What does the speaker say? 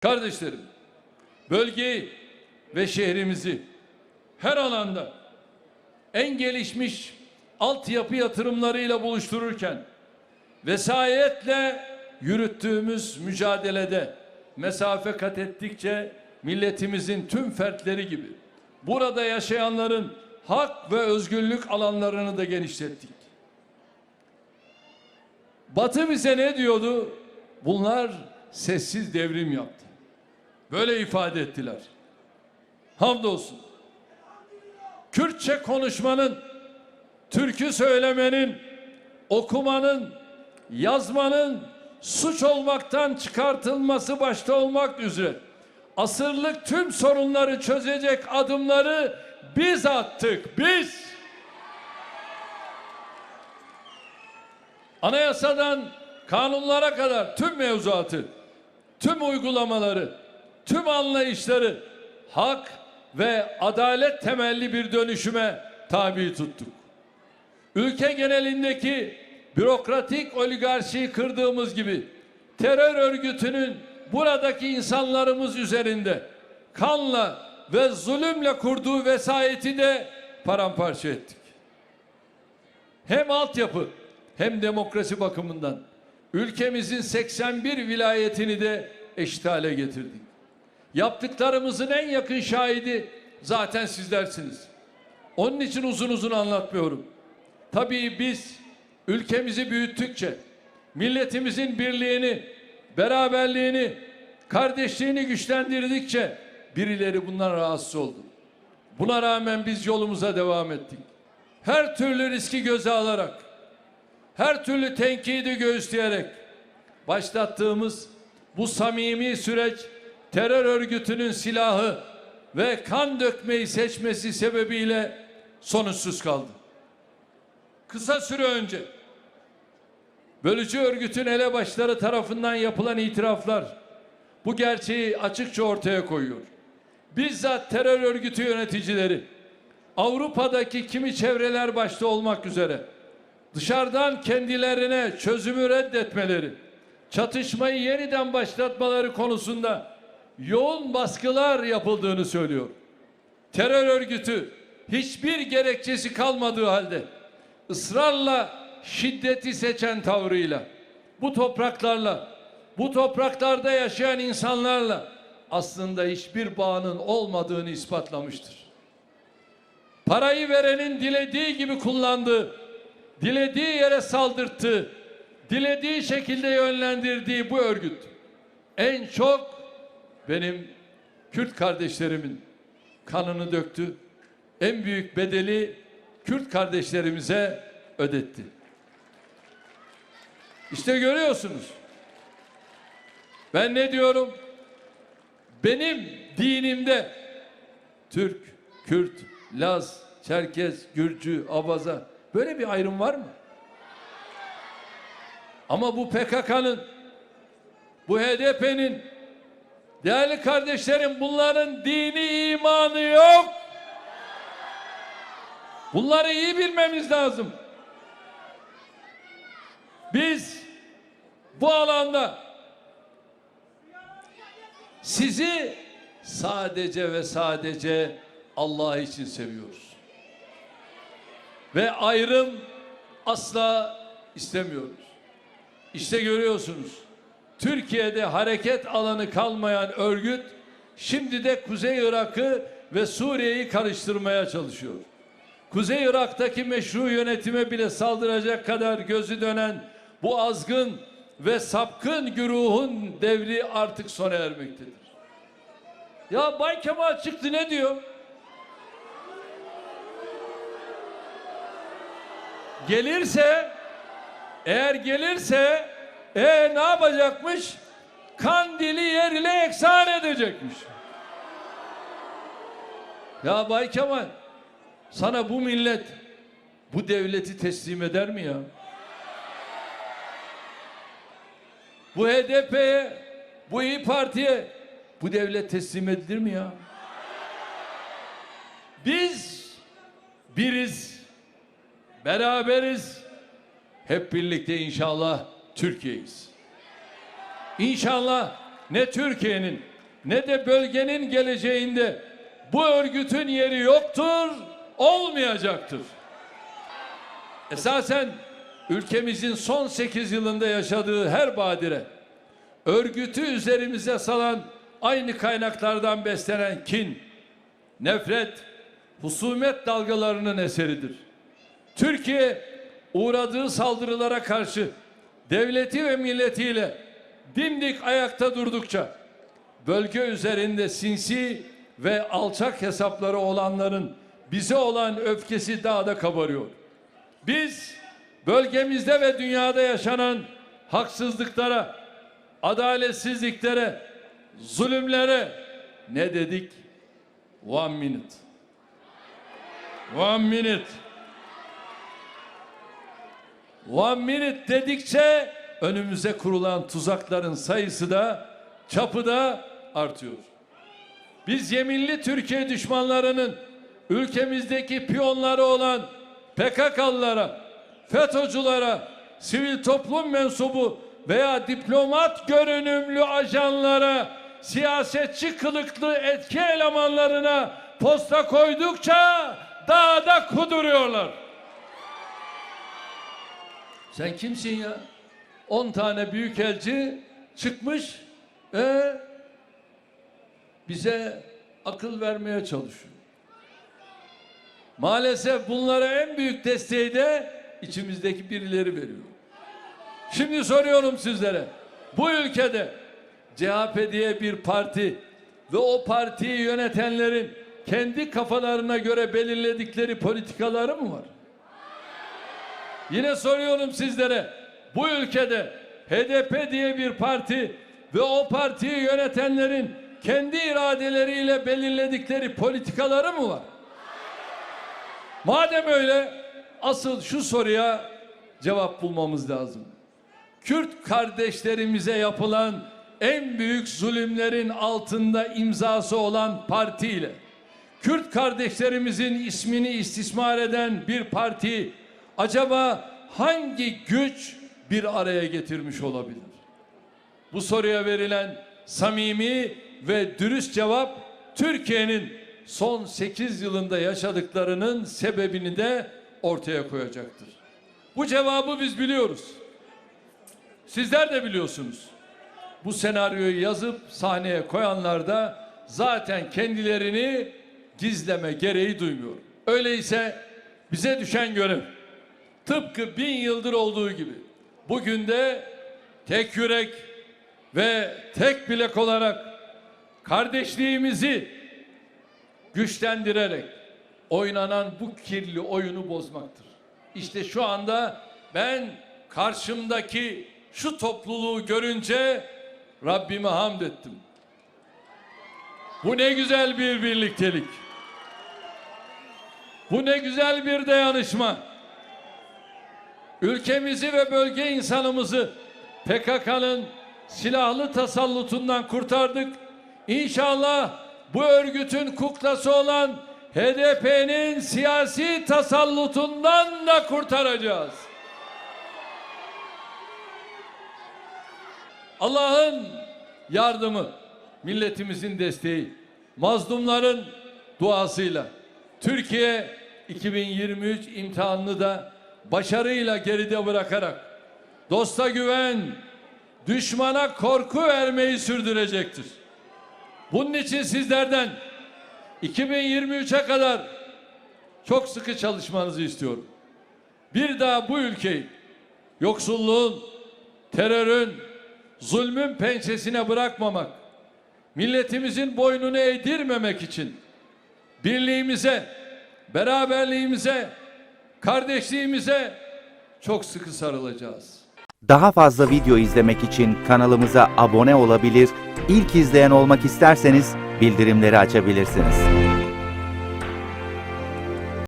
Kardeşlerim, bölgeyi ve şehrimizi her alanda en gelişmiş altyapı yatırımlarıyla buluştururken vesayetle yürüttüğümüz mücadelede mesafe kat ettikçe milletimizin tüm fertleri gibi burada yaşayanların hak ve özgürlük alanlarını da genişlettik. Batı bize ne diyordu? Bunlar sessiz devrim yaptı. Böyle ifade ettiler. Hamdolsun. Kürtçe konuşmanın, türkü söylemenin, okumanın, yazmanın suç olmaktan çıkartılması başta olmak üzere asırlık tüm sorunları çözecek adımları biz attık. Biz. Anayasadan kanunlara kadar tüm mevzuatı, tüm uygulamaları, tüm anlayışları hak ve adalet temelli bir dönüşüme tabi tuttuk. Ülke genelindeki bürokratik oligarşiyi kırdığımız gibi terör örgütünün buradaki insanlarımız üzerinde kanla ve zulümle kurduğu vesayeti de paramparça ettik. Hem altyapı hem demokrasi bakımından ülkemizin 81 vilayetini de eşit hale getirdik. Yaptıklarımızın en yakın şahidi zaten sizlersiniz. Onun için uzun uzun anlatmıyorum. Tabii biz ülkemizi büyüttükçe milletimizin birliğini, beraberliğini, kardeşliğini güçlendirdikçe birileri bundan rahatsız oldu. Buna rağmen biz yolumuza devam ettik. Her türlü riski göze alarak, her türlü tenkidi göğüsleyerek başlattığımız bu samimi süreç terör örgütünün silahı ve kan dökmeyi seçmesi sebebiyle sonuçsuz kaldı. Kısa süre önce bölücü örgütün elebaşları tarafından yapılan itiraflar bu gerçeği açıkça ortaya koyuyor. Bizzat terör örgütü yöneticileri Avrupa'daki kimi çevreler başta olmak üzere dışarıdan kendilerine çözümü reddetmeleri, çatışmayı yeniden başlatmaları konusunda yoğun baskılar yapıldığını söylüyor. Terör örgütü hiçbir gerekçesi kalmadığı halde ısrarla şiddeti seçen tavrıyla bu topraklarla bu topraklarda yaşayan insanlarla aslında hiçbir bağının olmadığını ispatlamıştır. Parayı verenin dilediği gibi kullandığı, dilediği yere saldırttığı, dilediği şekilde yönlendirdiği bu örgüt en çok benim Kürt kardeşlerimin kanını döktü. En büyük bedeli Kürt kardeşlerimize ödetti. İşte görüyorsunuz. Ben ne diyorum? Benim dinimde Türk, Kürt, Laz, Çerkez, Gürcü, Abaza böyle bir ayrım var mı? Ama bu PKK'nın, bu HDP'nin değerli kardeşlerim bunların dini imanı yok. Bunları iyi bilmemiz lazım. Biz bu alanda sizi sadece ve sadece Allah için seviyoruz. Ve ayrım asla istemiyoruz. İşte görüyorsunuz. Türkiye'de hareket alanı kalmayan örgüt şimdi de Kuzey Irak'ı ve Suriye'yi karıştırmaya çalışıyor. Kuzey Irak'taki meşru yönetime bile saldıracak kadar gözü dönen bu azgın ve sapkın güruhun devri artık sona ermektedir. Ya Bay Kemal çıktı ne diyor? Gelirse eğer gelirse e ne yapacakmış? Kandili yer eksan edecekmiş. Ya Bay Kemal sana bu millet bu devleti teslim eder mi ya? Bu HDP'ye, bu İyi Parti'ye bu devlet teslim edilir mi ya? Biz biriz, beraberiz, hep birlikte inşallah Türkiye'yiz. İnşallah ne Türkiye'nin ne de bölgenin geleceğinde bu örgütün yeri yoktur, olmayacaktır. Esasen ülkemizin son 8 yılında yaşadığı her badire örgütü üzerimize salan aynı kaynaklardan beslenen kin, nefret, husumet dalgalarının eseridir. Türkiye uğradığı saldırılara karşı devleti ve milletiyle dimdik ayakta durdukça bölge üzerinde sinsi ve alçak hesapları olanların bize olan öfkesi daha da kabarıyor. Biz bölgemizde ve dünyada yaşanan haksızlıklara, adaletsizliklere, zulümlere ne dedik? One minute. One minute. One minute dedikçe önümüze kurulan tuzakların sayısı da çapı da artıyor. Biz yeminli Türkiye düşmanlarının ülkemizdeki piyonları olan PKK'lılara, FETÖ'cülere, sivil toplum mensubu veya diplomat görünümlü ajanlara, siyasetçi kılıklı etki elemanlarına posta koydukça daha da kuduruyorlar. Sen kimsin ya? 10 tane büyükelçi çıkmış ve bize akıl vermeye çalışıyor. Maalesef bunlara en büyük desteği de içimizdeki birileri veriyor. Şimdi soruyorum sizlere. Bu ülkede CHP diye bir parti ve o partiyi yönetenlerin kendi kafalarına göre belirledikleri politikaları mı var? Yine soruyorum sizlere. Bu ülkede HDP diye bir parti ve o partiyi yönetenlerin kendi iradeleriyle belirledikleri politikaları mı var? Madem öyle asıl şu soruya cevap bulmamız lazım. Kürt kardeşlerimize yapılan en büyük zulümlerin altında imzası olan partiyle Kürt kardeşlerimizin ismini istismar eden bir parti acaba hangi güç bir araya getirmiş olabilir? Bu soruya verilen samimi ve dürüst cevap Türkiye'nin son 8 yılında yaşadıklarının sebebini de ortaya koyacaktır. Bu cevabı biz biliyoruz. Sizler de biliyorsunuz. Bu senaryoyu yazıp sahneye koyanlar da zaten kendilerini gizleme gereği duymuyor. Öyleyse bize düşen görev tıpkı bin yıldır olduğu gibi bugün de tek yürek ve tek bilek olarak kardeşliğimizi güçlendirerek oynanan bu kirli oyunu bozmaktır. İşte şu anda ben karşımdaki şu topluluğu görünce Rabbime hamd ettim. Bu ne güzel bir birliktelik. Bu ne güzel bir dayanışma. Ülkemizi ve bölge insanımızı PKK'nın silahlı tasallutundan kurtardık. İnşallah bu örgütün kuklası olan HDP'nin siyasi tasallutundan da kurtaracağız. Allah'ın yardımı, milletimizin desteği, mazlumların duasıyla Türkiye 2023 imtihanını da başarıyla geride bırakarak dosta güven, düşmana korku vermeyi sürdürecektir. Bunun için sizlerden 2023'e kadar çok sıkı çalışmanızı istiyorum. Bir daha bu ülkeyi yoksulluğun, terörün, zulmün pençesine bırakmamak, milletimizin boynunu eğdirmemek için birliğimize, beraberliğimize, kardeşliğimize çok sıkı sarılacağız. Daha fazla video izlemek için kanalımıza abone olabilir, ilk izleyen olmak isterseniz bildirimleri açabilirsiniz.